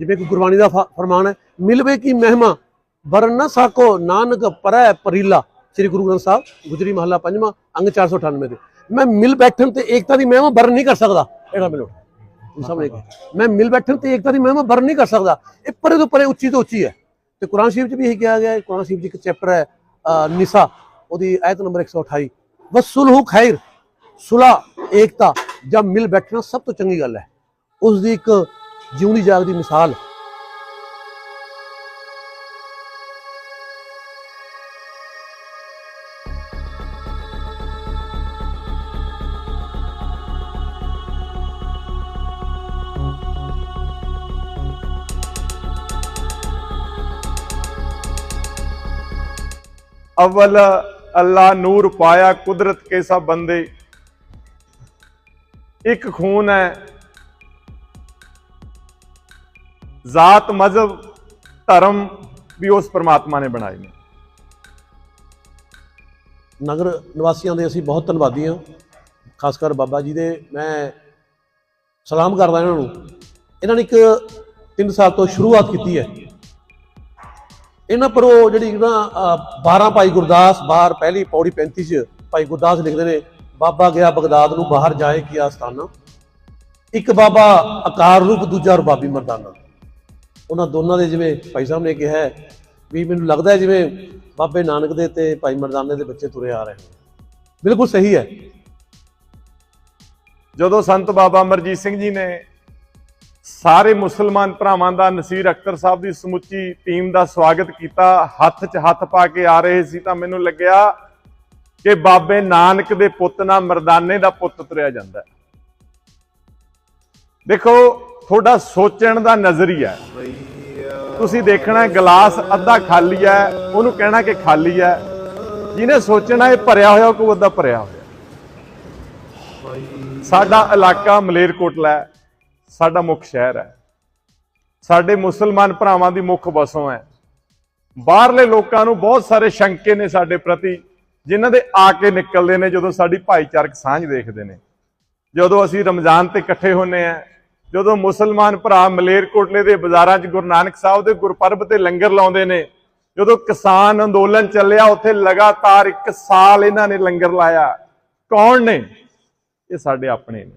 ਜਿਵੇਂ ਕਿ ਗੁਰਬਾਣੀ ਦਾ ਫਰਮਾਨ ਹੈ, ਮਿਲਵੇ ਕੀ ਮਹਿਮਾ ਵਰਨ ਨਾ ਸਾਕੋ, ਨਾਨਕ ਪਰੈ ਪਰੀਲਾ। ਸ੍ਰੀ ਗੁਰੂ ਗ੍ਰੰਥ ਸਾਹਿਬ, ਗੁਜਰੀ ਮਹੱਲਾ ਪੰਜਵਾਂ, ਅੰਗ 498 ਦੇ। ਮੈਂ ਮਿਲ ਬੈਠਣ ਤੇ ਏਕਤਾ ਦੀ ਮਹਿਮਾ ਵਰਨ ਨਹੀਂ ਕਰ ਸਕਦਾ। ਇਹਦਾ ਮੈਨੂੰ ਤੁਸੀਂ ਸਮਝ ਗਏ? ਮੈਂ ਮਿਲ ਬੈਠਣ ਤੇ ਏਕਤਾ ਦੀ ਮਹਿਮਾ ਵਰਨ ਨਹੀਂ ਕਰ ਸਕਦਾ। ਇਹ ਪਰੇ ਤੋਂ ਪਰੇ ਉੱਚੀ ਤੋਂ ਉੱਚੀ ਹੈ। ਤੇ ਕੁਰਾਨ ਸ਼ਰੀਫ 'ਚ ਵੀ ਇਹ ਕਿਹਾ ਗਿਆ ਹੈ, ਕੁਰਾਨ ਸ਼ਰੀਫ 'ਚ ਇੱਕ ਚੈਪਟਰ ਹੈ ਨਿਸਾ। ਉਹਦੀ ਆਇਤ ਨੰਬਰ 128 ਵਸੁਲਹੁ ਖੈਰ, ਸੁਲਾ, ਏਕਤਾ। ਜਾਂ ਮਿਲ ਬੈਠਣਾ ਸਭ ਤੋਂ ਚੰਗੀ ਗੱਲ ਹੈ। ਉਸ ਦੀ ਇੱਕ ਜਿਉਂਦੀ ਜਾਗਦੀ ਮਿਸਾਲ अव्वल अल्लाह नूर पाया कुदरत के सब बंदे ਇੱਕ ਖੂਨ ਹੈ ਜ਼ਾਤ ਮਜ਼ਹਬ ਧਰਮ ਵੀ ਉਸ ਪਰਮਾਤਮਾ ਨੇ ਬਣਾਏ ਨੇ। ਨਗਰ ਨਿਵਾਸੀਆਂ ਦੇ ਅਸੀਂ ਬਹੁਤ ਧੰਨਵਾਦੀ ਹਾਂ। ਖਾਸ ਕਰ ਬਾਬਾ ਜੀ ਦੇ। ਮੈਂ ਸਲਾਮ ਕਰਦਾ ਇਹਨਾਂ ਨੂੰ। ਇਹਨਾਂ ਨੇ ਇੱਕ 3 ਸਾਲ ਤੋਂ ਸ਼ੁਰੂਆਤ ਕੀਤੀ ਹੈ। ਇਹਨਾਂ ਪਰ ਉਹ ਜਿਹੜੀ ਨਾ ਅਹ, 12 ਭਾਈ ਗੁਰਦਾਸ ਬਾਹਰ ਪਹਿਲੀ ਪੌੜੀ 35 ਚ ਭਾਈ ਗੁਰਦਾਸ ਲਿਖਦੇ ਨੇ ਬਾਬਾ ਗਿਆ ਬਗਦਾਦ ਨੂੰ ਬਾਹਰ ਜਾਏ ਕੀ ਆਸਤਾਨਾ ਇੱਕ ਬਾਬਾ ਆਕਾਰ ਰੂਪ ਦੂਜਾ ਰਬਾਬੀ ਮਰਦਾਨਾ। ਉਹਨਾਂ ਦੋਨਾਂ ਦੇ ਜਿਵੇਂ ਭਾਈ ਸਾਹਿਬ ਨੇ ਕਿਹਾ ਵੀ ਮੈਨੂੰ ਲੱਗਦਾ ਜਿਵੇਂ ਬਾਬੇ ਨਾਨਕ ਦੇ ਤੇ ਭਾਈ ਮਰਦਾਨੇ ਦੇ ਬੱਚੇ ਤੁਰੇ ਆ ਰਹੇ ਨੇ। ਬਿਲਕੁਲ ਸਹੀ ਹੈ। ਜਦੋਂ ਸੰਤ ਬਾਬਾ ਅਮਰਜੀਤ ਸਿੰਘ ਜੀ ਨੇ ਸਾਰੇ ਮੁਸਲਮਾਨ ਭਰਾਵਾਂ ਦਾ ਨਸੀਰ ਅਖਤਰ ਸਾਹਿਬ ਦੀ ਸਮੁੱਚੀ ਟੀਮ ਦਾ ਸਵਾਗਤ ਕੀਤਾ, ਹੱਥ 'ਚ ਹੱਥ ਪਾ ਕੇ ਆ ਰਹੇ ਸੀ ਤਾਂ ਮੈਨੂੰ ਲੱਗਿਆ ਕਿ ਬਾਬੇ ਨਾਨਕ ਦੇ ਪੁੱਤ ਨਾਲ ਮਰਦਾਨੇ ਦਾ ਪੁੱਤ ਤੁਰਿਆ ਜਾਂਦਾ ਦੇਖੋ ਤੁਹਾਡਾ ਸੋਚਣ ਦਾ ਨਜ਼ਰੀਆ ਤੁਸੀਂ ਦੇਖਣਾ ਗਲਾਸ ਅੱਧਾ ਖਾਲੀ ਹੈ, ਉਹਨੂੰ ਕਹਿਣਾ ਕਿ ਖਾਲੀ ਹੈ। ਜਿਹਨੇ ਸੋਚਣਾ ਇਹ ਭਰਿਆ ਹੋਇਆ ਕੋਈ ਅੱਧਾ ਭਰਿਆ ਹੋਇਆ। ਸਾਡਾ ਇਲਾਕਾ ਮਲੇਰਕੋਟਲਾ ਹੈ, ਸਾਡਾ ਮੁੱਖ ਸ਼ਹਿਰ ਹੈ। ਸਾਡੇ ਮੁਸਲਮਾਨ ਭਰਾਵਾਂ ਦੀ ਮੁੱਖ ਵਸੋਂ ਹੈ। ਬਾਹਰਲੇ ਲੋਕਾਂ ਨੂੰ ਬਹੁਤ ਸਾਰੇ ਸ਼ੰਕੇ ਨੇ ਸਾਡੇ ਪ੍ਰਤੀ, ਜਿਨ੍ਹਾਂ ਦੇ ਆ ਕੇ ਨਿਕਲਦੇ ਨੇ ਜਦੋਂ ਸਾਡੀ ਭਾਈਚਾਰਕ ਸਾਂਝ ਦੇਖਦੇ ਨੇ। ਜਦੋਂ ਅਸੀਂ ਰਮਜ਼ਾਨ ਤੇ ਇਕੱਠੇ ਹੁੰਨੇ ਆ ਜਦੋਂ ਮੁਸਲਮਾਨ ਭਰਾ ਮਲੇਰਕੋਟਲੇ ਦੇ ਬਾਜ਼ਾਰਾਂ 'ਚ ਗੁਰੂ ਨਾਨਕ ਸਾਹਿਬ ਦੇ ਗੁਰਪੁਰਬ ਤੇ ਲੰਗਰ ਲਾਉਂਦੇ ਨੇ, ਜਦੋਂ ਕਿਸਾਨ ਅੰਦੋਲਨ ਚੱਲਿਆ, ਉੱਥੇ ਲਗਾਤਾਰ 1 ਸਾਲ ਇਹਨਾਂ ਨੇ ਲੰਗਰ ਲਾਇਆ। ਕੌਣ ਨੇ? ਇਹ ਸਾਡੇ ਆਪਣੇ ਨੇ।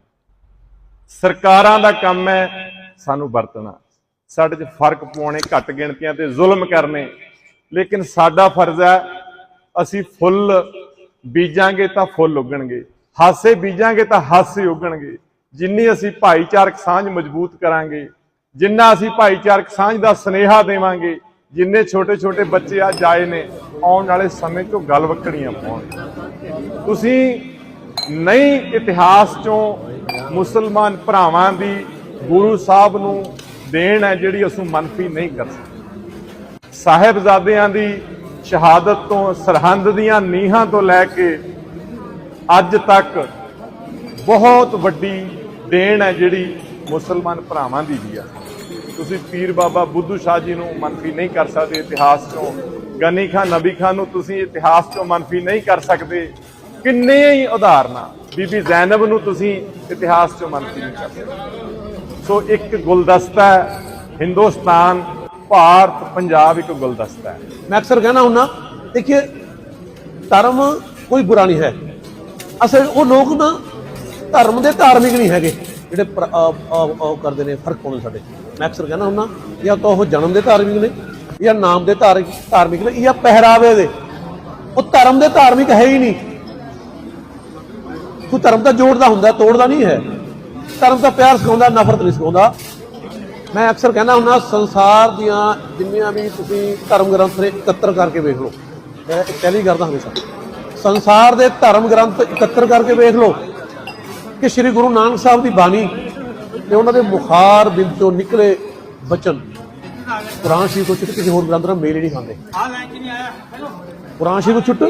ਸਰਕਾਰਾਂ ਦਾ ਕੰਮ ਹੈ ਸਾਨੂੰ ਵਰਤਣਾ। ਸਾਡੇ 'ਚ ਫ਼ਰਕ ਪਾਉਣੇ, ਘੱਟ ਗਿਣਤੀਆਂ ਤੇ ਜ਼ੁਲਮ ਕਰਨੇ। ਲੇਕਿਨ ਸਾਡਾ ਫਰਜ਼ ਹੈ, ਅਸੀਂ ਫੁੱਲ ਬੀਜਾਂਗੇ ਤਾਂ ਫੁੱਲ ਉੱਗਣਗੇ। ਹਾਸੇ ਬੀਜਾਂਗੇ ਤਾਂ ਹਾਸੇ ਉੱਗਣਗੇ। ਜਿੰਨੀ ਅਸੀਂ ਭਾਈਚਾਰਕ ਸਾਂਝ ਮਜ਼ਬੂਤ ਕਰਾਂਗੇ, ਜਿੰਨਾ ਅਸੀਂ ਭਾਈਚਾਰਕ ਸਾਂਝ ਦਾ ਸਨੇਹਾ ਦੇਵਾਂਗੇ, ਜਿੰਨੇ ਛੋਟੇ ਛੋਟੇ ਬੱਚੇ ਆ ਜਾਏ ਨੇ, ਆਉਣ ਵਾਲੇ ਸਮੇਂ 'ਚੋਂ ਗੱਲ ਵਕੜੀਆਂ ਪਾਉਣਗੇ ਤੁਸੀਂ ਨਹੀਂ ਇਤਿਹਾਸ ਚੋਂ ਮੁਸਲਮਾਨ ਭਰਾਵਾਂ ਦੀ ਗੁਰੂ ਸਾਹਿਬ ਨੂੰ ਦੇਣ ਹੈ ਜਿਹੜੀ ਅਸੀਂ ਮੰਨਫੀ ਨਹੀਂ ਕਰ ਸਕਦੇ। ਸਾਹਿਬਜ਼ਾਦਿਆਂ ਦੀ ਸ਼ਹਾਦਤ ਤੋਂ, ਸਰਹੰਦ ਦੀਆਂ ਨੀਹਾਂ ਤੋਂ ਲੈ ਕੇ ਅੱਜ ਤੱਕ ਬਹੁਤ ਵੱਡੀ ਦੇਣ ਹੈ ਜਿਹੜੀ ਮੁਸਲਮਾਨ ਭਰਾਵਾਂ ਦੀ ਵੀ ਆ। ਤੁਸੀਂ ਪੀਰ ਬਾਬਾ ਬੁੱਧੂ ਸ਼ਾਹ ਜੀ ਨੂੰ ਮੰਨਫੀ ਨਹੀਂ ਕਰ ਸਕਦੇ, ਇਤਿਹਾਸ ਚੋਂ। ਗਨੀ ਖਾਨ ਨਬੀ ਖਾਨ ਨੂੰ ਤੁਸੀਂ ਇਤਿਹਾਸ ਚੋਂ ਮੰਨਫੀ ਨਹੀਂ ਕਰ ਸਕਦੇ। ਕਿੰਨੇ ਹੀ ਉਦਾਹਰਨਾਂ ਬੀਬੀ ਜ਼ੈਨਬ ਨੂੰ ਤੁਸੀਂ ਇਤਿਹਾਸ ਚੋਂ ਮੰਨਫੀ ਨਹੀਂ ਕਰ ਸਕਦੇ। ਸੋ ਇੱਕ ਗੁਲਦਸਤਾ ਹੈ, ਹਿੰਦੁਸਤਾਨ, ਭਾਰਤ, ਪੰਜਾਬ ਇੱਕ ਗੁਲਦਸਤਾ ਹੈ। ਮੈਂ ਅਕਸਰ ਕਹਿਣਾ ਹੁੰਨਾ ਦੇਖਿए ਧਰਮ ਕੋਈ ਬੁਰਾ ਨਹੀਂ ਹੈ। ਅਸਲ ਉਹ ਲੋਕ ਨਾ ਧਰਮ ਦੇ ਧਾਰਮਿਕ ਨਹੀਂ ਹੈਗੇ। ਜਿਹੜੇ ਉਹ ਕਰਦੇ ਨੇ, ਫ਼ਰਕ ਪਾਉਂਦੇ ਸਾਡੇ। ਮੈਂ ਅਕਸਰ ਕਹਿੰਦਾ ਹੁੰਦਾ, ਜਾਂ ਤਾਂ ਉਹ ਜਨਮ ਦੇ ਧਾਰਮਿਕ ਨੇ, ਜਾਂ ਨਾਮ ਦੇ ਧਾਰਮਿਕ ਧਾਰਮਿਕ ਨੇ, ਜਾਂ ਪਹਿਰਾਵੇ ਦੇ। ਉਹ ਧਰਮ ਦੇ ਧਾਰਮਿਕ ਹੈ ਹੀ ਨਹੀਂ। ਕੋਈ ਧਰਮ ਤਾਂ ਜੋੜਦਾ ਹੁੰਦਾ, ਤੋੜਦਾ ਨਹੀਂ ਹੈ। ਧਰਮ ਤਾਂ ਪਿਆਰ ਸਿਖਾਉਂਦਾ, ਨਫ਼ਰਤ ਨਹੀਂ ਸਿਖਾਉਂਦਾ। ਮੈਂ ਅਕਸਰ ਕਹਿੰਦਾ ਹੁੰਦਾ, ਸੰਸਾਰ ਦੀਆਂ ਜਿੰਨੀਆਂ ਵੀ ਤੁਸੀਂ ਧਰਮ ਗ੍ਰੰਥ ਨੇ, ਇਕੱਤਰ ਕਰਕੇ ਵੇਖ ਲਓ। ਮੈਂ ਇਹ ਪਹਿਲੀ ਕਰਦਾ ਹਮੇਸ਼ਾ ਸੰਸਾਰ ਦੇ ਧਰਮ ਗ੍ਰੰਥ ਇਕੱਤਰ ਕਰਕੇ ਵੇਖ ਲਓ। ਕਿ ਸ੍ਰੀ ਗੁਰੂ ਨਾਨਕ ਸਾਹਿਬ ਦੀ ਬਾਣੀ ਤੇ ਉਹਨਾਂ ਦੇ ਮੁਖਾਰ ਬਿੰਦ ਤੋਂ ਨਿਕਲੇ ਬਚਨ। ਕੁਰਾਨ ਸ਼ਰੀਫ ਤੋਂ ਛੁੱਟ ਕਿਸੇ ਹੋਰ ਗ੍ਰੰਥ ਨਾਲ ਮੇਲ ਹੀ ਨਹੀਂ ਖਾਂਦੇ। ਕੁਰਾਨ ਸ਼ਰੀਫ ਤੋਂ ਛੁੱਟ,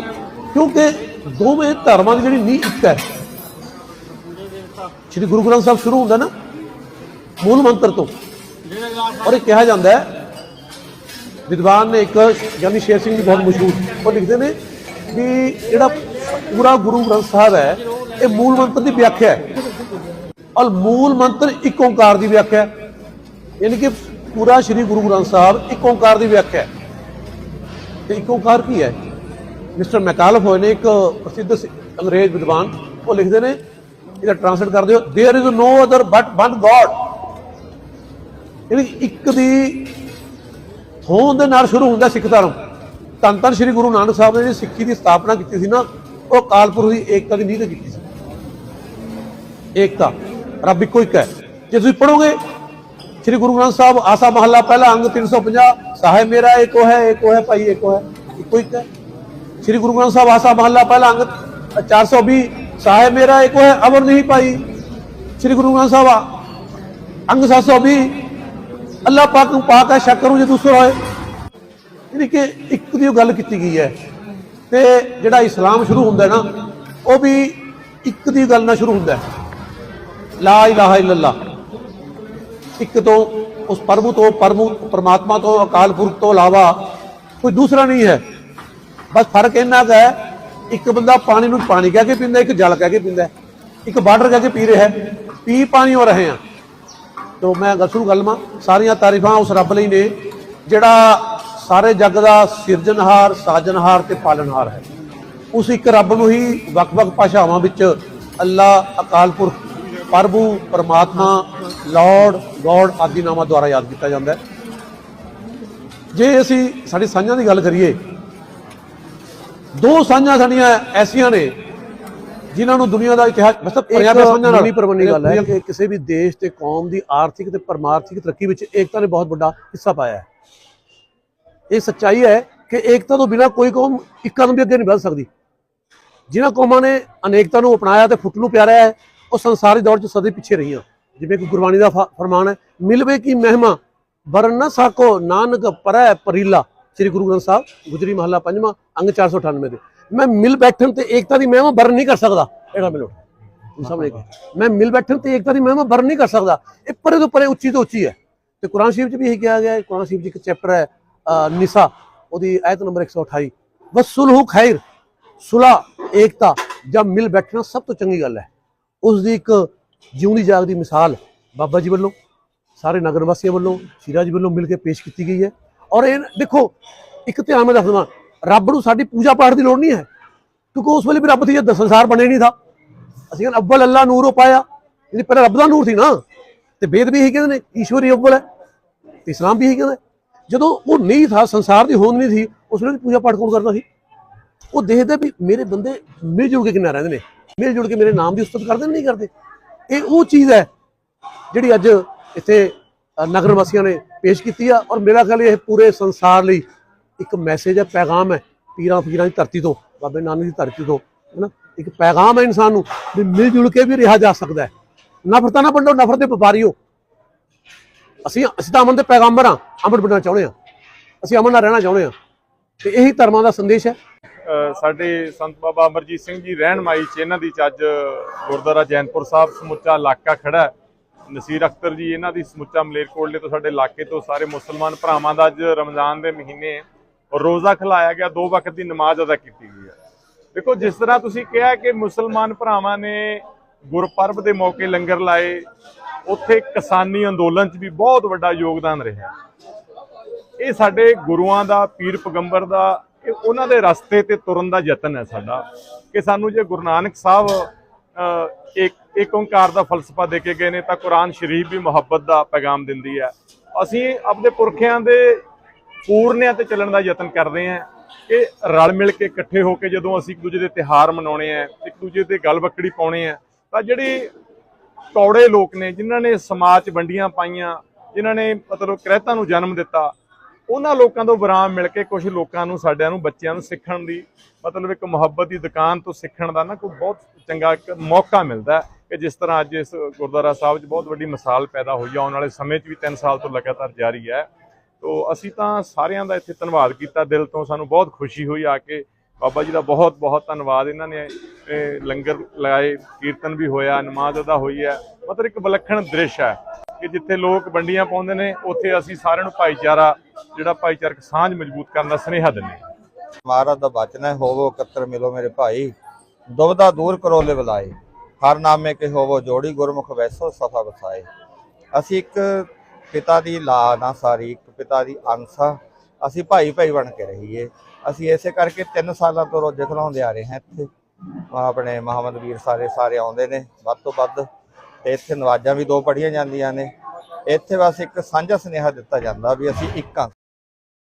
ਕਿਉਂਕਿ ਦੋਵੇਂ ਧਰਮਾਂ ਦੀ ਜਿਹੜੀ ਨੀਂਹ ਇੱਕ ਹੈ। ਸ੍ਰੀ ਗੁਰੂ ਗ੍ਰੰਥ ਸਾਹਿਬ ਸ਼ੁਰੂ ਹੁੰਦਾ ਨਾ, ਮੂਲ ਮੰਤਰ ਤੋਂ। ਔਰ ਇਹ ਕਿਹਾ ਜਾਂਦਾ ਹੈ, ਵਿਦਵਾਨ ਨੇ ਇੱਕ ਗਿਆਨੀ ਸ਼ੇਰ ਸਿੰਘ ਜੀ ਬਹੁਤ ਮਸ਼ਹੂਰ। ਉਹ ਲਿਖਦੇ ਨੇ ਵੀ ਜਿਹੜਾ ਪੂਰਾ ਗੁਰੂ ਗ੍ਰੰਥ ਸਾਹਿਬ ਹੈ ਇਹ ਮੂਲ ਮੰਤਰ ਦੀ ਵਿਆਖਿਆ ਹੈ ਔਰ ਮੂਲ ਮੰਤਰ ਇੱਕ ਓੰਕਾਰ ਦੀ ਵਿਆਖਿਆ ਹੈ ਯਾਨੀ ਕਿ ਪੂਰਾ ਸ੍ਰੀ ਗੁਰੂ ਗ੍ਰੰਥ ਸਾਹਿਬ ਇੱਕ ਓੰਕਾਰ ਦੀ ਵਿਆਖਿਆ ਹੈ ਤੇ ਇੱਕ ਓੰਕਾਰ ਕੀ ਹੈ ਮਿਸਟਰ ਮੈਕਾਲਫ ਹੋਏ ਨੇ ਇੱਕ ਪ੍ਰਸਿੱਧ ਸਿ- ਅੰਗਰੇਜ਼ ਵਿਦਵਾਨ ਉਹ ਲਿਖਦੇ ਨੇ ਇਹਦਾ ਟ੍ਰਾਂਸਲੇਟ ਕਰਦੇ ਹੋ there is no other but one God ਇਹ ਇੱਕ ਦੀ ਹੋਂਦ ਦੇ ਨਾਲ ਸ਼ੁਰੂ ਹੁੰਦਾ ਸਿੱਖ ਧਰਮ ਧੰਨ ਧੰਨ ਸ੍ਰੀ ਗੁਰੂ ਨਾਨਕ ਸਾਹਿਬ ਨੇ ਜਿਹੜੀ ਸਿੱਖੀ ਦੀ ਸਥਾਪਨਾ ਕੀਤੀ ਸੀ ਨਾ ਉਹ ਕਾਲਪੁਰਖ ਦੀ ਏਕਤਾ ਦੀ ਨੀਂਹ ਤੇ ਕੀਤੀ ਸੀ ਏਕਤਾ। ਰੱਬ ਇੱਕੋ ਇੱਕ ਹੈ। ਜੇ ਤੁਸੀਂ ਪੜੋਗੇ ਸ੍ਰੀ ਗੁਰੂ ਗ੍ਰੰਥ ਸਾਹਿਬ ਆਸਾ ਮਹੱਲਾ ਪਹਿਲਾ ਅੰਗ 350 ਸਾਹਿਬ ਮੇਰਾ ਇੱਕੋ ਹੈ ਇੱਕੋ ਹੈ ਭਾਈ, ਇੱਕੋ ਹੈ, ਇੱਕੋ ਇੱਕ ਹੈ। ਸ੍ਰੀ ਗੁਰੂ ਗ੍ਰੰਥ ਸਾਹਿਬ ਆਸਾ ਮਹੱਲਾ ਪਹਿਲਾ ਅੰਗ 420 ਸਾਹਿਬ ਮੇਰਾ ਇੱਕੋ ਹੈ ਅਮਰ ਨਹੀਂ ਭਾਈ। ਸ੍ਰੀ ਗੁਰੂ ਗ੍ਰੰਥ ਸਾਹਿਬ ਅੰਗ 720 ਅੱਲਾਹ ਪਾਕ ਨੂੰ ਪਾਕ ਹੈ, ਸ਼ੱਕ ਕਰੂ ਜੇ ਦੂਸਰਾ ਹੋਏ। ਯਾਨੀ ਕਿ ਇੱਕ ਦੀ ਉਹ ਗੱਲ ਕੀਤੀ ਗਈ ਹੈ ਤੇ ਜਿਹੜਾ ਇਸਲਾਮ ਸ਼ੁਰੂ ਹੁੰਦਾ ਨਾ, ਉਹ ਵੀ ਇੱਕ ਦੀ ਗੱਲ ਨਾਲ ਸ਼ੁਰੂ ਹੁੰਦਾ ਹੈ। ਲਾ ਇਲਾਹਾ ਇਲੱਲਾ ਇੱਕ ਤੋਂ ਉਸ ਪ੍ਰਭੂ ਤੋਂ ਪ੍ਰਭੂ ਪਰਮਾਤਮਾ ਤੋਂ ਅਕਾਲ ਪੁਰਖ ਤੋਂ ਇਲਾਵਾ ਕੋਈ ਦੂਸਰਾ ਨਹੀਂ ਹੈ। ਬਸ ਫ਼ਰਕ ਇੰਨਾ ਕੁ ਹੈ, ਇੱਕ ਬੰਦਾ ਪਾਣੀ ਨੂੰ ਪਾਣੀ ਕਹਿ ਕੇ ਪੀਂਦਾ, ਇੱਕ ਜਲ ਕਹਿ ਕੇ ਪੀਂਦਾ ਇੱਕ ਵਾਟਰ ਕਹਿ ਕੇ ਪੀ ਰਿਹਾ ਹੈ। ਪੀ ਪਾਣੀ ਹੋ ਰਹੇ ਆ ਤੋ ਮੈਂ ਗੱਲ ਸ਼ੁਰੂ ਗੱਲ ਮਾ ਸਾਰੀਆਂ ਤਾਰੀਫਾਂ ਉਸ ਰੱਬ ਲਈ ਨੇ, ਜਿਹੜਾ ਸਾਰੇ ਜੱਗ ਦਾ ਸਿਰਜਣਹਾਰ, ਸਾਜਣਹਾਰ ਤੇ ਪਾਲਣਹਾਰ ਹੈ। ਉਸ ਇੱਕ ਰੱਬ ਨੂੰ ਹੀ ਵੱਖ-ਵੱਖ ਭਾਸ਼ਾਵਾਂ ਵਿੱਚ ਅੱਲਾ ਅਕਾਲ ਪੁਰਖ ਪ੍ਰਭੂ ਪਰਮਾਤਮਾ ਲਾਰਡ ਗੋਡ ਆਦਿ ਨਾਮਾਂ ਦੁਆਰਾ ਯਾਦ ਕੀਤਾ ਜਾਂਦਾ ਹੈ। ਜੇ ਅਸੀਂ ਸਾਡੀ ਸਾਂਝਾਂ ਦੀ ਗੱਲ ਕਰੀਏ ਦੋ ਸਾਂਝਾਂ ਸਾਡੀਆਂ ਐਸੀਆਂ ਨੇ ਜਿਨ੍ਹਾਂ ਨੂੰ ਦੁਨੀਆ ਦਾ ਇਤਿਹਾਸ ਮਤਲਬ ਪੰਜਾਬੀ ਸਾਂਝਾਂ ਨਾਲ। ਪ੍ਰਬੰਧੀ ਗੱਲ ਹੈ। ਕਿ ਕਿਸੇ ਵੀ ਦੇਸ਼ ਤੇ ਕੌਮ ਦੀ ਆਰਥਿਕ ਤੇ ਪਰਮਾਰਥਿਕ ਤਰੱਕੀ ਵਿੱਚ ਏਕਤਾ ਨੇ ਬਹੁਤ ਵੱਡਾ ਹਿੱਸਾ ਪਾਇਆ ਹੈ। ਇਹ ਸੱਚਾਈ ਹੈ ਕਿ ਏਕਤਾ ਤੋਂ ਬਿਨਾਂ ਕੋਈ ਕੌਮ ਇੱਕ ਕਦਮ ਵੀ ਅੱਗੇ ਨਹੀਂ ਵਧ ਸਕਦੀ। ਜਿਨ੍ਹਾਂ ਕੌਮਾਂ ਨੇ ਅਨੇਕਤਾ ਨੂੰ ਅਪਣਾਇਆ ਤੇ ਫੁੱਟ ਨੂੰ ਪਿਆਰਿਆ ਹੈ ਉਹ ਸੰਸਾਰੀ ਦੌਰ 'ਚ ਸਦੇ ਪਿੱਛੇ ਰਹੀਆਂ। ਜਿਵੇਂ ਕਿ ਗੁਰਬਾਣੀ ਦਾ ਫ- ਫਰਮਾਨ ਹੈ, ਮਿਲਵੇ ਕੀ ਮਹਿਮਾ ਵਰਨ ਨਾ ਸਾਕੋ, ਨਾਨਕ ਪਰੈ ਪਰੀਲਾ। ਸ੍ਰੀ ਗੁਰੂ ਗ੍ਰੰਥ ਸਾਹਿਬ, ਗੁਜਰੀ ਮਹੱਲਾ ਪੰਜਵਾਂ, ਅੰਗ 498 ਦੇ। ਮੈਂ ਮਿਲ ਬੈਠਣ ਤੇ ਏਕਤਾ ਦੀ ਮਹਿਮਾ ਵਰਨ ਨਹੀਂ ਕਰ ਸਕਦਾ। ਇਹਦਾ ਮਿਲੋ। ਸਾਹਮਣੇ ਮੈਂ ਮਿਲ ਬੈਠਣ ਤੇ ਏਕਤਾ ਦੀ ਮਹਿਮਾ ਵਰਨ ਨਹੀਂ ਕਰ ਸਕਦਾ। ਇਹ ਪਰੇ ਤੋਂ ਪਰੇ ਉੱਚੀ ਤੋਂ ਉੱਚੀ ਹੈ। ਤੇ ਕੁਰਾਨ ਸ਼ਰੀਫ 'ਚ ਵੀ ਇਹ ਕਿਹਾ ਗਿਆ ਹੈ, ਕੁਰਾਨ ਸ਼ਰੀਫ 'ਚ ਇੱਕ ਚੈਪਟਰ ਹੈ ਨਿਸਾ। ਉਹਦੀ ਆਇਤ ਨੰਬਰ 128 ਬਸ ਸੁਲਹੁ ਖੈਰ, ਸੁਲਾ, ਏਕਤਾ ਜਦ ਮਿਲ ਬੈਠਣਾ ਸਭ ਤੋਂ ਚੰਗੀ ਗੱਲ ਹੈ। ਉਸ ਦੀ ਇੱਕ ਜਿਉਂਦੀ ਜਾਗਦੀ ਮਿਸਾਲ ਬਾਬਾ ਜੀ ਵੱਲੋਂ, ਸਾਰੇ ਨਗਰ ਵਾਸੀਆਂ ਵੱਲੋਂ, ਸ਼ੀਰਾ ਜੀ ਵੱਲੋਂ ਮਿਲ ਕੇ ਪੇਸ਼ ਕੀਤੀ ਗਈ ਹੈ। ਔਰ ਇਹ ਦੇਖੋ, ਇੱਕ ਧਿਆਨ ਮੈਂ ਦੱਸ ਦਵਾਂ ਰੱਬ ਨੂੰ ਸਾਡੀ ਪੂਜਾ ਪਾਠ ਦੀ ਲੋੜ ਨਹੀਂ ਹੈ, ਕਿਉਂਕਿ ਉਸ ਵੇਲੇ ਵੀ ਰੱਬ ਸੀ ਜਦ ਸੰਸਾਰ ਬਣੇ ਨਹੀਂ ਥਾ। ਅਸੀਂ ਕਹਿੰਦੇ, ਅਵਲ ਅੱਲਾ ਨੂਰ ਪਾਇਆ। ਜਿਹੜੀ ਪਹਿਲਾਂ ਰੱਬ ਦਾ ਨੂਰ ਸੀ ਨਾ। ਤੇ ਵੇਦ ਵੀ ਇਹੀ ਕਹਿੰਦੇ ਨੇ, ਈਸ਼ਵਰੀ ਅਵਲ ਹੈ। ਤੇ ਇਸਲਾਮ ਵੀ ਇਹੀ ਕਹਿੰਦਾ ਜਦੋਂ ਉਹ ਨਹੀਂ ਥਾ, ਸੰਸਾਰ ਦੀ ਹੋਂਦ ਨਹੀਂ ਸੀ, ਉਸ ਵੇਲੇ ਪੂਜਾ ਪਾਠ ਕੌਣ ਕਰਦਾ ਸੀ? ਉਹ ਦੇਖਦੇ ਵੀ ਮੇਰੇ ਬੰਦੇ ਮਿਲ ਜੁਲ ਕੇ ਕਿੰਨਾ ਰਹਿੰਦੇ ਨੇ। ਮਿਲ ਜੁਲ ਕੇ ਮੇਰੇ ਨਾਮ ਦੀ ਉਸਤਤ ਕਰਦੇ ਨਹੀਂ ਕਰਦੇ। ਇਹ ਉਹ ਚੀਜ਼ ਹੈ ਜਿਹੜੀ ਅੱਜ ਇੱਥੇ ਨਗਰ ਵਾਸੀਆਂ ਨੇ ਪੇਸ਼ ਕੀਤੀ ਆ ਔਰ ਮੇਰਾ ਖਿਆਲ ਇਹ ਪੂਰੇ ਸੰਸਾਰ ਲਈ ਇੱਕ ਮੈਸੇਜ ਹੈ, ਪੈਗਾਮ ਹੈ ਪੀਰਾਂ ਫਕੀਰਾਂ ਦੀ ਧਰਤੀ ਤੋਂ, ਬਾਬੇ ਨਾਨਕ ਦੀ ਧਰਤੀ ਤੋਂ, ਹੈਨਾ? ਇੱਕ ਪੈਗਾਮ ਹੈ ਇਨਸਾਨ ਨੂੰ ਵੀ ਮਿਲ ਜੁਲ ਕੇ ਵੀ ਰਿਹਾ ਜਾ ਸਕਦਾ ਹੈ। ਨਫ਼ਰਤਾਂ ਨਾ ਵੰਡੋ, ਨਫ਼ਰਤ ਦੇ ਵਪਾਰੀ ਹੋ ਅਸੀਂ ਅਸੀਂ ਤਾਂ ਅਮਨ ਦੇ ਪੈਗਾਮਬਰ ਹਾਂ, ਅਮਨ ਬਣਨਾ ਚਾਹੁੰਦੇ ਹਾਂ। ਅਸੀਂ ਅਮਨ ਨਾਲ ਰਹਿਣਾ ਚਾਹੁੰਦੇ ਹਾਂ। ਤੇ ਇਹੀ ਧਰਮਾਂ ਦਾ ਸੰਦੇਸ਼ ਹੈ। ਸਾਡੇ ਸੰਤ ਬਾਬਾ ਅਮਰਜੀਤ ਸਿੰਘ ਜੀ ਰਹਿਨਮਾਈ ਚ ਇਹਨਾਂ ਦੀ ਚ ਗੁਰਦੁਆਰਾ ਜੈਨਪੁਰ ਸਾਹਿਬ ਸਮੁੱਚਾ ਇਲਾਕਾ ਖੜਾ ਨਸੀਰ ਅਖਤਰ ਜੀ ਇਹਨਾਂ ਦੀ ਸਮੁੱਚਾ ਮਲੇਰਕੋਟਲੇ ਤੋਂ ਸਾਡੇ ਇਲਾਕੇ ਤੋਂ ਸਾਰੇ ਮੁਸਲਮਾਨ ਭਰਾਵਾਂ ਦਾ ਅੱਜ ਰਮਜ਼ਾਨ ਦੇ ਮਹੀਨੇ ਰੋਜ਼ਾ ਖਿਲਾਇਆ ਗਿਆ, ਦੋ ਵਕਤ ਦੀ ਨਮਾਜ਼ ਅਦਾ ਕੀਤੀ ਗਈ ਹੈ। ਦੇਖੋ, ਜਿਸ ਤਰ੍ਹਾਂ ਤੁਸੀਂ ਕਿਹਾ ਕਿ ਮੁਸਲਮਾਨ ਭਰਾਵਾਂ ਨੇ ਗੁਰਪਰਬ ਦੇ ਮੌਕੇ ਲੰਗਰ ਲਾਏ, ਉੱਥੇ ਕਿਸਾਨੀ ਅੰਦੋਲਨ 'ਚ ਵੀ ਬਹੁਤ ਵੱਡਾ ਯੋਗਦਾਨ ਰਿਹਾ। ਇਹ ਸਾਡੇ ਗੁਰੂਆਂ ਦਾ, ਪੀਰ ਪੈਗੰਬਰ ਦਾ ਇਹ ਉਹਨਾਂ ਦੇ ਰਸਤੇ ਤੇ ਤੁਰਨ ਦਾ ਯਤਨ ਹੈ ਸਾਡਾ ਕਿ ਸਾਨੂੰ ਜੇ ਗੁਰੂ ਨਾਨਕ ਸਾਹਿਬ ਅਹ, ਇੱਕ ਇੱਕ ਓੰਕਾਰ ਦਾ ਫਲਸਫਾ ਦੇ ਕੇ ਗਏ ਨੇ ਤਾਂ ਕੁਰਾਨ ਸ਼ਰੀਫ ਵੀ ਮੁਹੱਬਤ ਦਾ ਪੈਗਾਮ ਦਿੰਦੀ ਹੈ। ਅਸੀਂ ਆਪਣੇ ਪੁਰਖਿਆਂ ਦੇ ਪੂਰਨਿਆਂ ਤੇ ਚੱਲਣ ਦਾ ਯਤਨ ਕਰਦੇ ਹਾਂ ਕਿ ਰਲ ਮਿਲ ਕੇ ਇਕੱਠੇ ਹੋ ਕੇ ਜਦੋਂ ਅਸੀਂ ਇੱਕ ਦੂਜੇ ਦੇ ਤਿਹਾਰ ਮਨਾਉਣੇ ਆ ਇੱਕ ਦੂਜੇ ਦੇ ਗਲ ਬੱਕੜੀ ਪਾਉਣੇ ਆ ਤਾਂ ਜਿਹੜੀ ਕੌੜੇ ਲੋਕ ਨੇ ਜਿਨ੍ਹਾਂ ਨੇ ਸਮਾਜ 'ਚ ਵੰਡੀਆਂ ਪਾਈਆਂ ਜਿਨ੍ਹਾਂ ਨੇ ਮਤਲਬ ਕ੍ਰਹਿਤਾਂ ਨੂੰ ਜਨਮ ਦਿੱਤਾ ਉਹਨਾਂ ਲੋਕਾਂ ਤੋਂ ਵਿਰਾਮ ਮਿਲ ਕੇ ਕੁਝ ਲੋਕਾਂ ਨੂੰ, ਸਾਡਿਆਂ ਨੂੰ, ਬੱਚਿਆਂ ਨੂੰ ਸਿੱਖਣ ਦੀ ਮਤਲਬ ਇੱਕ ਮੁਹੱਬਤ ਦੀ ਦੁਕਾਨ ਤੋਂ ਸਿੱਖਣ ਦਾ ਨਾ ਕੋਈ ਬਹੁਤ ਚੰਗਾ ਇੱਕ ਮੌਕਾ ਮਿਲਦਾ ਕਿ ਜਿਸ ਤਰ੍ਹਾਂ ਅੱਜ ਇਸ ਗੁਰਦੁਆਰਾ ਸਾਹਿਬ 'ਚ ਬਹੁਤ ਵੱਡੀ ਮਿਸਾਲ ਪੈਦਾ ਹੋਈ ਆ, ਆਉਣ ਵਾਲੇ ਸਮੇਂ 'ਚ ਵੀ 3 ਸਾਲ ਤੋਂ ਲਗਾਤਾਰ ਜਾਰੀ ਹੈ। ਤੋ ਅਸੀਂ ਤਾਂ ਸਾਰਿਆਂ ਦਾ ਇੱਥੇ ਧੰਨਵਾਦ ਕੀਤਾ, ਦਿਲ ਤੋਂ ਸਾਨੂੰ ਬਹੁਤ ਖੁਸ਼ੀ ਹੋਈ ਆ ਕੇ ਬਾਬਾ ਜੀ ਦਾ ਬਹੁਤ ਬਹੁਤ ਧੰਨਵਾਦ। ਇਹਨਾਂ ਨੇ ਲੰਗਰ ਲਗਾਏ, ਕੀਰਤਨ ਵੀ ਹੋਇਆ, ਨਮਾਜ਼ ਅਦਾ ਹੋਈ ਹੈ। ਮਤਲਬ ਇੱਕ ਵਿਲੱਖਣ ਦ੍ਰਿਸ਼ ਹੈ। ਕਿ ਜਿੱਥੇ ਲੋਕ ਵੰਡੀਆਂ ਪਾਉਂਦੇ ਨੇ, ਉੱਥੇ ਅਸੀਂ ਸਾਰਿਆਂ ਨੂੰ ਭਾਈਚਾਰਾ, ਜਿਹੜਾ ਭਾਈਚਾਰਕ ਸਾਂਝ ਮਜ਼ਬੂਤ ਕਰਨ ਦਾ ਸੁਨੇਹਾ ਦਿੰਦੇ ਮਹਾਰਾਜ ਦਾ ਬਚਨ ਹੈ, ਹੋਵੋ ਇਕੱਤਰ ਮਿਲੋ ਮੇਰੇ ਭਾਈ। ਦੁਬਦਾ ਦੂਰ ਕਰੋ ਲੈ ਬੁਲਾਏ ਹਰ ਨਾਮੇ ਕੇ ਹੋਵੋ ਜੋੜੀ, ਗੁਰਮੁਖ ਵੈਸੋ ਸਫਾ ਬਸਾਏ ਅਸੀਂ ਇੱਕ ਪਿਤਾ ਦੀ ਲਾਦ ਆ ਸਾਰੀ, ਇੱਕ ਪਿਤਾ ਦੀ ਅੰਸਾ ਅਸੀਂ ਭਾਈ ਭਾਈ ਬਣ ਕੇ ਰਹੀਏ। ਅਸੀਂ ਇਸੇ ਕਰਕੇ 3 ਸਾਲਾਂ ਤੋਂ ਰੋਜ਼ੇ ਖਲਾਉਂਦੇ ਆ ਰਹੇ ਹਾਂ ਇੱਥੇ। ਆਪਣੇ ਮੁਹੰਮਦ ਵੀਰ ਸਾਰੇ ਸਾਰੇ ਆਉਂਦੇ ਨੇ। ਵੱਧ ਤੋਂ ਵੱਧ ਤੇ ਇੱਥੇ ਨਵਾਜ਼ਾਂ ਵੀ ਦੋ ਪੜੀਆਂ ਜਾਂਦੀਆਂ ਨੇ। ਇੱਥੇ ਬਸ ਇੱਕ ਸਾਂਝਾ ਸੁਨੇਹਾ ਦਿੱਤਾ ਜਾਂਦਾ ਵੀ ਅਸੀਂ ਇੱਕ ਹਾਂ।